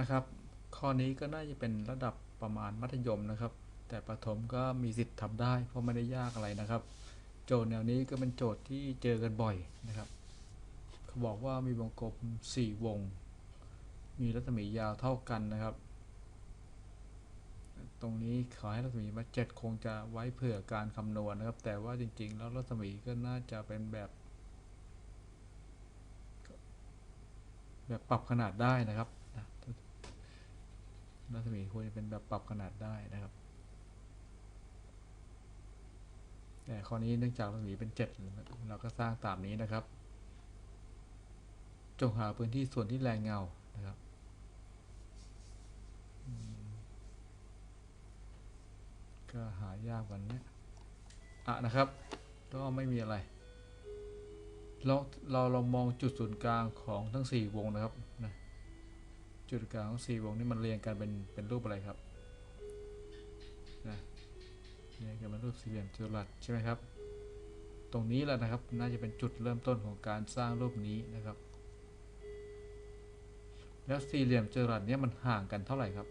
นะครับ ข้อนี้ก็น่าจะเป็นระดับประมาณมัธยมนะครับ แต่ประถมก็มีสิทธิ์ทำได้ เพราะไม่ได้ยากอะไรนะครับ โจทย์แนวนี้ก็เป็นโจทย์ที่เจอกันบ่อยนะครับเขาบอกว่ามีวงกลม 4 วง มีรัศมียาวเท่ากันนะครับ ตรงนี้ขอให้รัศมีมา7คงจะไว้เผื่อการคำนวณนะครับ แต่ว่าจริงๆ แล้วรัศมีก็น่าจะเป็นแบบแบบปรับขนาดได้นะครับ รัศมีควรจะเป็นแบบปรับขนาดได้นะครับ แต่ข้อนี้เนื่องจากรัศมีเป็น 7 เราก็สร้างตามนี้นะครับ จงหาพื้นที่ส่วนที่แรงเงานะครับก็หายากว่านี้อะนะครับ ก็ไม่มีอะไรเราเราลองมองจุดศูนย์กลางของทั้ง 4 วงนะครับ จุดกลางของ4วงนี้มันเรียงกันเป็นเป็นรูปอะไรครับนะเรียงกันเป็นรูปสี่เหลี่ยมจัตุรัสใช่ไหมครับ ตรงนี้แหละนะครับน่าจะเป็นจุดเริ่มต้นของการสร้างรูปนี้นะครับ แล้วสี่เหลี่ยมจัตุรัสเนี้ยมันห่างกันเท่าไหร่ครับ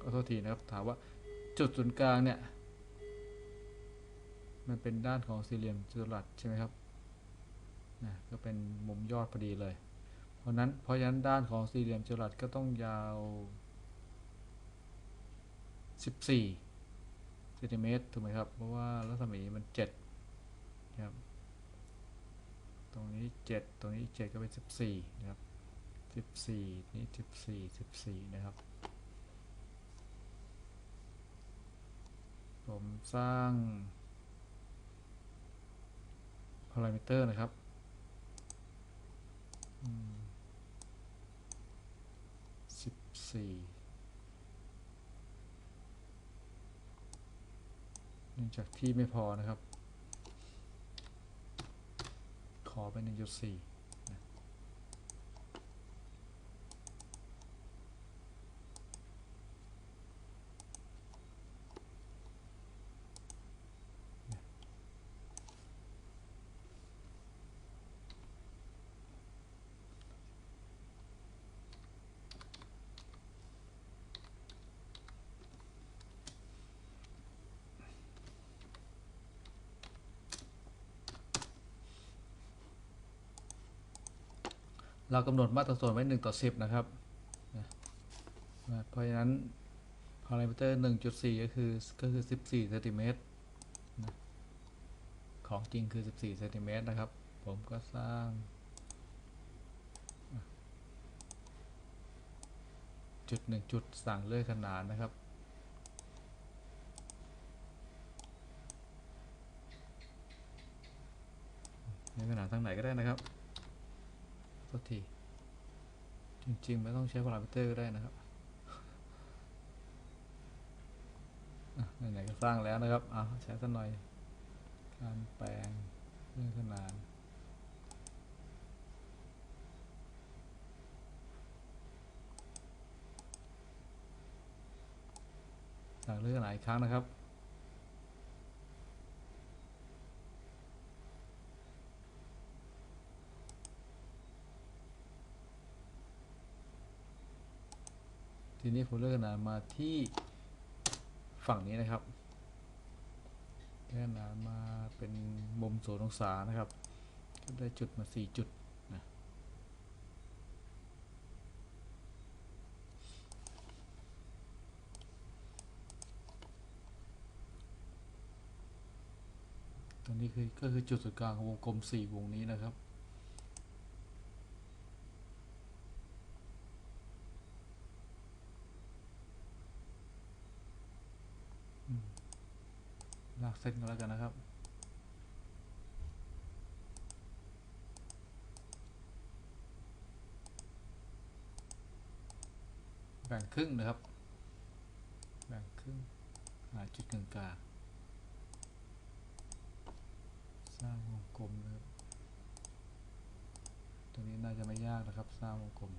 ก็โทษทีนะครับถามว่าจุดศูนย์กลางเนี่ยมันเป็นด้านของสี่เหลี่ยมจัตุรัสใช่ไหมครับ นะก็เป็นมุมยอดพอดีเลย เพราะนั้นเพราะฉะนั้นด้านของสี่เหลี่ยมจัตุรัสก็ต้องยาว 14เซนติเมตรถูกไหมครับ เพราะว่ารัศมีมัน7นะครับตรงนี้ 7 ตรงนี้ 7 ก็เป็น 14 นะครับ 14 นี่ 14 14 นะครับ ผมสร้างพารามิเตอร์นะครับอืม 4เนื่องจากที่ไม่พอนะครับ ขอไป1.4นะ เรากำหนดมาตรส่วนไว้ 1 ต่อ 10 นะครับ เพราะฉะนั้นพารามิเตอร์ 1.4 ก็คือก็คือ 14เซนติเมตรของจริงคือ 14เซนติเมตรนะครับ ผมก็สร้างจุดหนึ่งจุดสั่งเลื่อยขนานนะครับ เลื่อยขนานทางไหนก็ได้นะครับ โทษที จริง ๆ ไม่ต้องใช้พารามิเตอร์ก็ได้นะครับไหนๆก็สร้างแล้วนะครับเอาใช้สักหน่อย การแปลงเรื่องขนานสั่งเรื่องขนานอีกครั้งนะครับ นี้ผมเลือกขนาดมาที่ฝั่งนี้นะครับเลือกขนาดมาเป็นมุมศูนย์องศานะครับก็ได้จุดมาสี่จุดนะตรงนี้คือก็คือจุดศูนย์กลางของวงกลมสี่วงนี้นะครับ เส้นกันแล้วกันนะครับ แบ่งครึ่งนะครับ แบ่งครึ่งหาจุดกลางกลางสร้างวงกลมนะครับ ตรงนี้น่าจะไม่ยากนะครับ สร้างวงกลม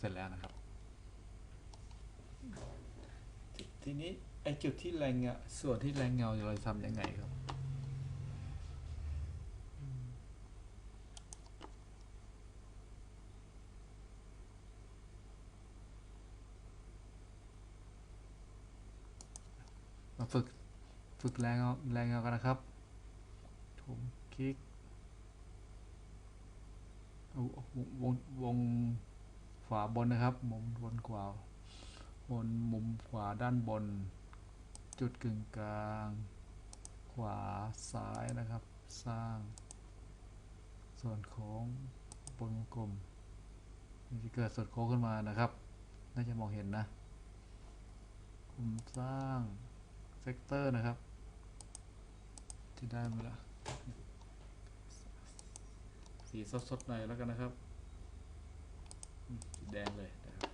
เสร็จแล้วนะครับ ทีนี้ไอจุดที่แรงเงาส่วนที่แรงเงาเราจะทำยังไงครับมาฝึกฝึกแรงเงาแรงเงากันนะครับถุมคลิกเอาวงวง ขวาบนนะครับ มุมบนขวาบนมุมขวาด้านบน จุดกึ่งกลาง ขวาซ้ายนะครับ สร้าง ส่วนโค้งบนวงกลมจะเกิดส่วนโค้งขึ้นมานะครับ น่าจะมองเห็นนะผมสร้างเซกเตอร์นะครับที่ได้มาละสีสดๆหน่อยแล้วกันนะครับ แดงเลยนะครับ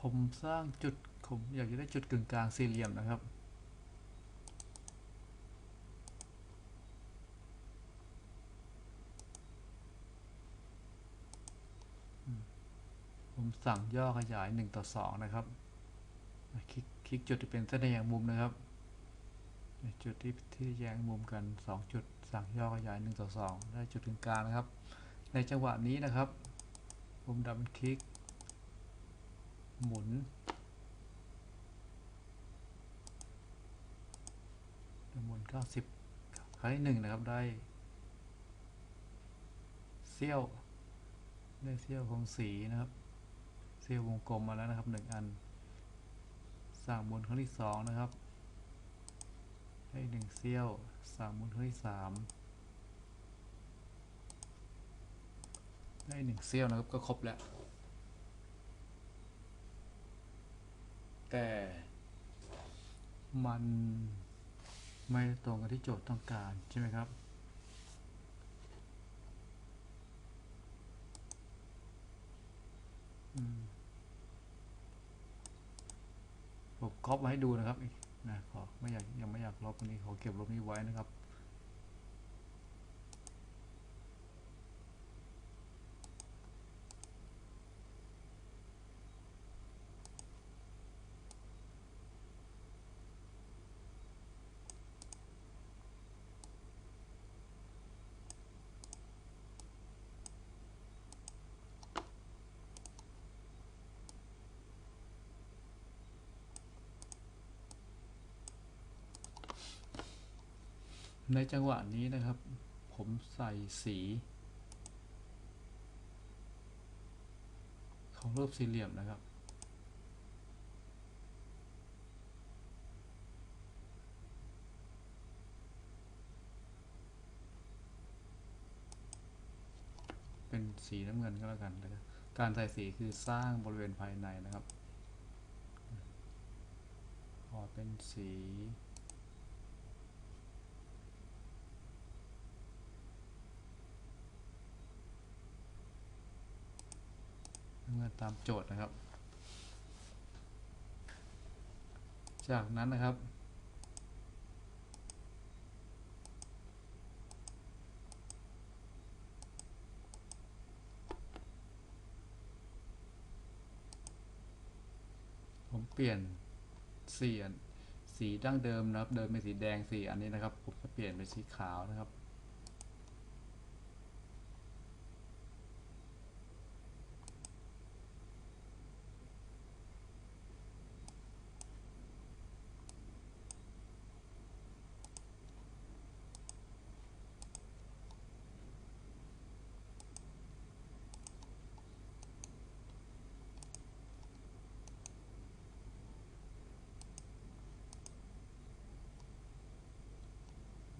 ผมสร้างจุดผมอยากจะได้จุดกึ่งกลางสี่เหลี่ยมนะครับ ผมสั่งย่อขยาย 1 ต่อ 2 นะครับ คลิกคลิกจุดที่เป็นเส้นแยงมุมนะครับ จุดที่ที่แยงมุมกัน 2 จุด สั่งย่อขยาย 1 ต่อ 2 ได้จุดกึ่งกลางนะครับ ในจังหวะนี้นะครับ ผมดับคลิก หมุนหมุน90ครั้งที่หนึ่งนะครับได้เสี้ยวได้เสี้ยวของสีนะครับ เสี้ยวงกลมมาแล้วนะครับหนึ่งอันสั่งหมุนครั้งที่สองนะครับได้หนึ่งเสี้ยวสั่งหมุนครั้งที่สามได้หนึ่งเสี้ยวนะครับก็ครบแล้ว แต่มันไม่ตรงกับที่โจทย์ต้องการใช่ไหมครับ อืม ผมครอบไว้ให้ดูนะครับอีกนะขอไม่อยากยังไม่อยากลบตรงนี้ขอเก็บลบนี้ไว้นะครับ ในจังหวะนี้นะครับ ผมใส่สี ของรูปสี่เหลี่ยมนะครับ เป็นสีน้ำเงินก็แล้วกันนะครับการใส่สีคือสร้างบริเวณภายในนะครับ ขอเป็นสี เมื่อตามโจทย์นะครับ จากนั้นนะครับ ผมเปลี่ยนสีอันสีดั้งเดิมนะครับ เดิมเป็นสีแดงสีอันนี้นะครับ ผมจะเปลี่ยนเป็นสีขาวนะครับ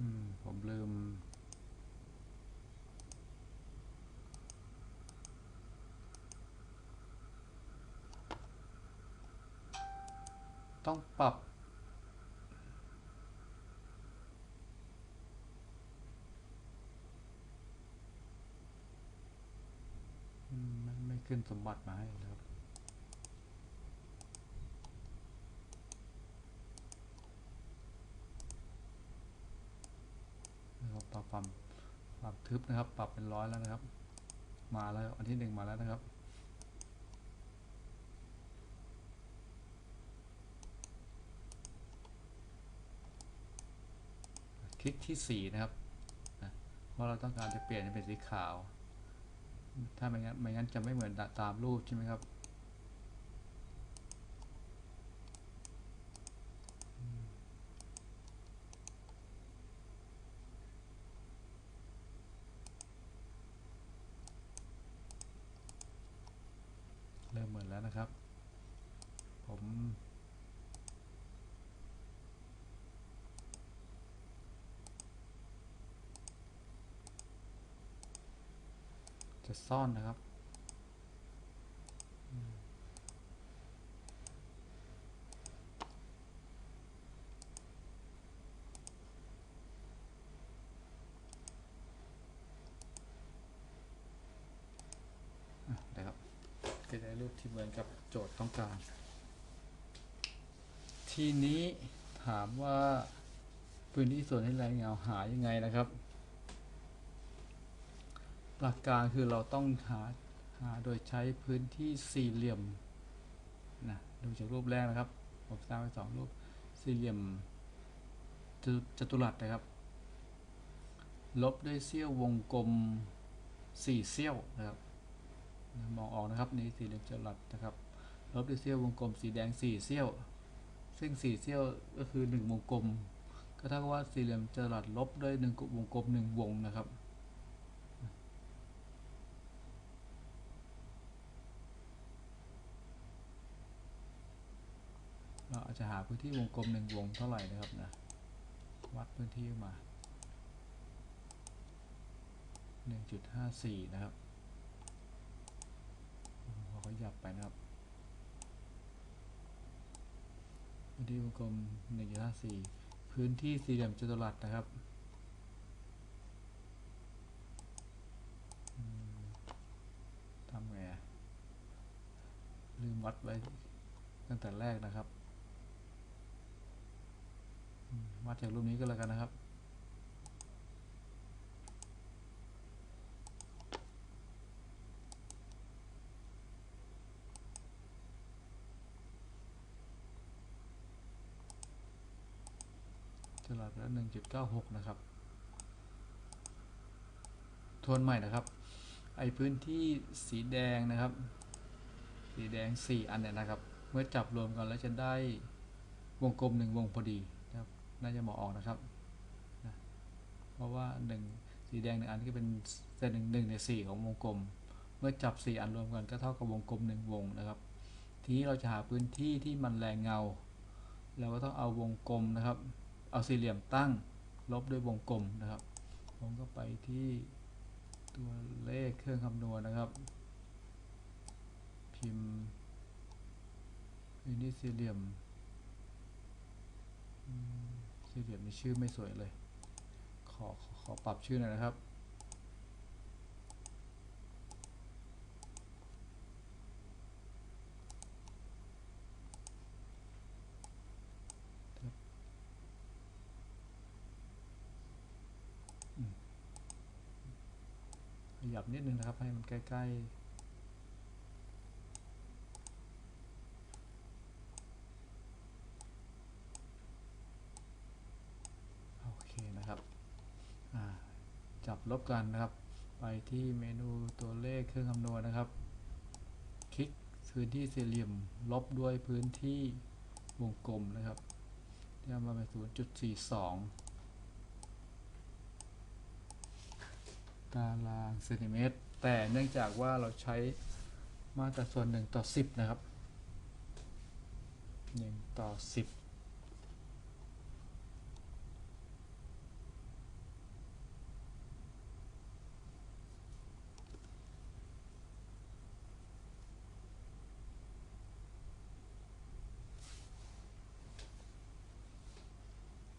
อื ลืมต้องปรับอขึ้นสมบัติมาให้นะครับ นะ ครับปรับความทึบนะครับ ปรับเป็นร้อยแล้วนะครับ มาแล้วอันที่หนึ่งมาแล้วนะครับ คลิกที่สี่นะครับเพราะเราต้องการจะเปลี่ยนเป็นสีขาว ถ้าไม่งั้นไม่งั้นจะไม่เหมือนตามรูปใช่ไหมครับ เริ่มเหมือนแล้วนะครับ ผม จะซ่อนนะครับอืมอะได้ครับก็ได้รูปที่เหมือนกับโจทย์ต้องการ ทีนี้ถามว่าพื้นที่ส่วนที่แรเงาหายังไงนะครับ หลักการคือเราต้องหาหาโดยใช้พื้นที่สี่เหลี่ยมนะดูจากรูปแรกนะครับผมสร้างไว้สองรูปสี่เหลี่ยมจัตุจัตุรัสนะครับ ลบด้วยเสี้ยววงกลมสี่เสี้ยวนะครับมองออกนะครับนี่สี่เหลี่ยมจัตุรัสนะครับ ลบด้วยเสี้ยววงกลมสีแดงสี่เสี้ยว ซึ่งสี่เสี้ยวก็คือหนึ่งวงกลม ก็เท่ากับว่าสี่เหลี่ยมจัตุรัสลบด้วยหนึ่งวงกลมหนึ่งวงนะครับ เราอาจจะหาพื้นที่วงกลมหนึ่งวงเท่าไหร่นะครับนะวัดพื้นที่มา 1.54 นะครับพอเขาหยับไปนะครับพื้นที่วงกลม 1.54 พื้นที่สี่เหลี่ยมจัตุรัสนะครับทำไงลืมวัดไว้ตั้งแต่แรกนะครับ วัดจากรูปนี้ก็แล้วกันนะครับจลัดละหนึ่งจุดเก้าหกนะครับ ทวนใหม่นะครับ ไอพื้นที่สีแดงนะครับ สีแดงสี่อันเนี่ยนะครับ เมื่อจับรวมกันแล้วจะได้วงกลมหนึ่งวงพอดี น่าจะหมองออกนะครับนะเพราะว่าหนึ่งสีแดงหนึ่งอันก็เป็นเศษหนึ่งหนึ่งในสี่ของวงกลม เมื่อจับสี่อันรวมกันก็เท่ากับวงกลมหนึ่งวงนะครับ ทีนี้เราจะหาพื้นที่ที่มันแรงเงา เราก็ต้องเอาวงกลมนะครับ เอาสี่เหลี่ยมตั้งลบด้วยวงกลมนะครับ ผมก็ไปที่ตัวเลขเครื่องคำนวณนะครับ พิมพ์พื้นที่สี่เหลี่ยม สี่เหลี่ยมนี่ชื่อไม่สวยเลยขอขอขอปรับชื่อหน่อยนะครับ ขยับนิดนึงนะครับ ให้มันใกล้ ๆ โอเคนะครับอ่าจับ ลบกันนะครับ ไปที่เมนูตัวเลขเครื่องคำนวณนะครับ คลิกพื้นที่สี่เหลี่ยมลบด้วยพื้นที่วงกลมนะครับที่เอามาเป็น0.42ตารางเซนติเมตร แต่เนื่องจากว่าเราใช้มาตราส่วน1ต่อ10นะครับ1ต่อ10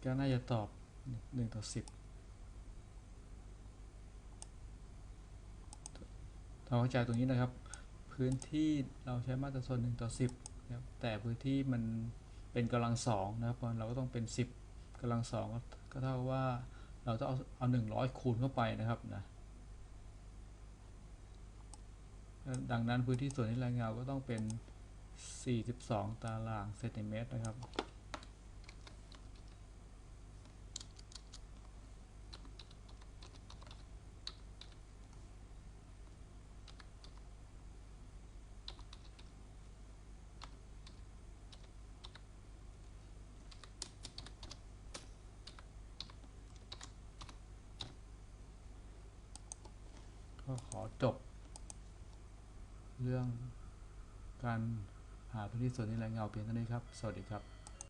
ก็น่าจะตอบ 1 ต่อ 10ทำเข้าใจตรงนี้นะครับ พื้นที่เราใช้มาตราส่วนหนึ่งต่อสิบนะครับแต่พื้นที่มันเป็นกำลังสองนะครับเราะเราก็ต้องเป็นสิบกำลังสองก็เท่ากับว่าเราต้องเอาเอาหนึ่งร้อยคูณเข้าไปนะครับนะดังนั้นพื้นที่ส่วนที่รายงานก็ต้องเป็น 42 ตารางเซนติเมตรนะครับ จบ เรื่องการหาพื้นที่ส่วนนี้แรงเงาเพียงเท่านี้ครับ สวัสดีครับ